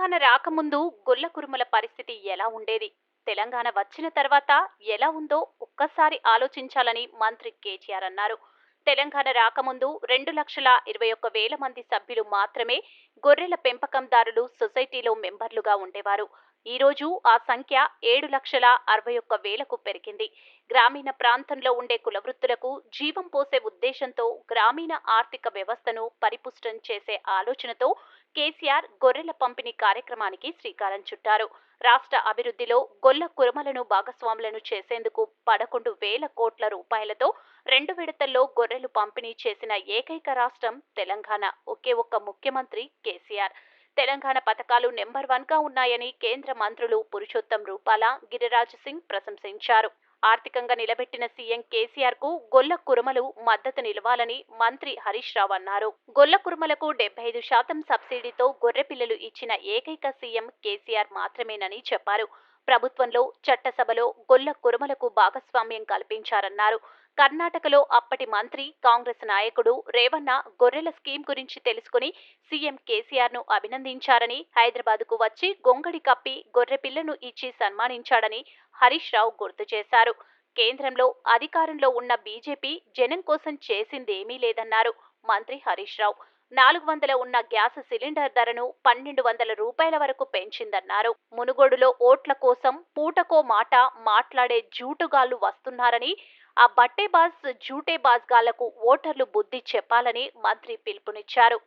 తెలంగాణ రాకముందు గొల్ల కురుమల పరిస్థితి ఎలా ఉండేది? తెలంగాణ వచ్చిన తర్వాత ఎలా ఉందో ఒక్కసారి ఆలోచించాలని మంత్రి కేటీఆర్ అన్నారు. తెలంగాణ రాకముందు రెండు లక్షల ఇరవై ఒక్క వేల మంది సభ్యులు మాత్రమే గొర్రెల పెంపకందారులు సొసైటీలో మెంబర్లుగా ఉండేవారు. ఈ రోజు ఆ సంఖ్య ఏడు లక్షల అరవై ఒక్క వేలకు పెరిగింది. గ్రామీణ ప్రాంతంలో ఉండే కులవృత్తులకు జీవం పోసే ఉద్దేశంతో గ్రామీణ ఆర్థిక వ్యవస్థను పరిపుష్టం చేసే ఆలోచనతో కేసీఆర్ గొర్రెల పంపిణీ కార్యక్రమానికి శ్రీకారం చుట్టారు. రాష్ట్ర అభివృద్ధిలో గొల్ల కురమలను భాగస్వాములను చేసేందుకు పదకొండు వేల కోట్ల రూపాయలతో రెండు విడతల్లో గొర్రెలు పంపిణీ చేసిన ఏకైక రాష్ట్రం తెలంగాణ. ఒకే ఒక్క ముఖ్యమంత్రి కేసీఆర్. తెలంగాణ పథకాలు నెంబర్ వన్గా ఉన్నాయని కేంద్ర మంత్రులు పురుషోత్తం రూపాల గిరిరాజ్ సింగ్ ప్రశంసించారు. ఆర్థికంగా నిలబెట్టిన సీఎం కేసీఆర్కు గొల్ల కురుమలు మద్దతు నిలవాలని మంత్రి హరీష్ రావు అన్నారు. గొల్ల కురుమలకు డెబ్బై ఐదు శాతం సబ్సిడీతో గొర్రె పిల్లలు ఇచ్చిన ఏకైక సీఎం కేసీఆర్ మాత్రమేనని చెప్పారు. ప్రభుత్వంలో చట్టసభలో గొల్ల కురుమలకు భాగస్వామ్యం కల్పించారన్నారు. కర్ణాటకలో అప్పటి మంత్రి కాంగ్రెస్ నాయకుడు రేవన్న గొర్రెల స్కీమ్ గురించి తెలుసుకుని సీఎం కేసీఆర్ను అభినందించారని హైదరాబాద్కు వచ్చి గొంగడి కప్పి గొర్రె పిల్లను ఇచ్చి సన్మానించాడని హరీష్ రావు గుర్తు చేశారు. కేంద్రంలో అధికారంలో ఉన్న బీజేపీ జనం కోసం చేసిందేమీ లేదన్నారు మంత్రి హరీష్ రావు. నాలుగు వందల ఉన్న గ్యాస్ సిలిండర్ ధరను పన్నెండు వందల రూపాయల వరకు పెంచిందన్నారు. మునుగోడులో ఓట్ల కోసం పూటకో మాట మాట్లాడే జూటుగాళ్ళు వస్తున్నారని ఆ బట్టే బాస్ జూటే బాజ్ ఓటర్లు బుద్ధి చెప్పాలని మంత్రి పిలుపునిచ్చారు.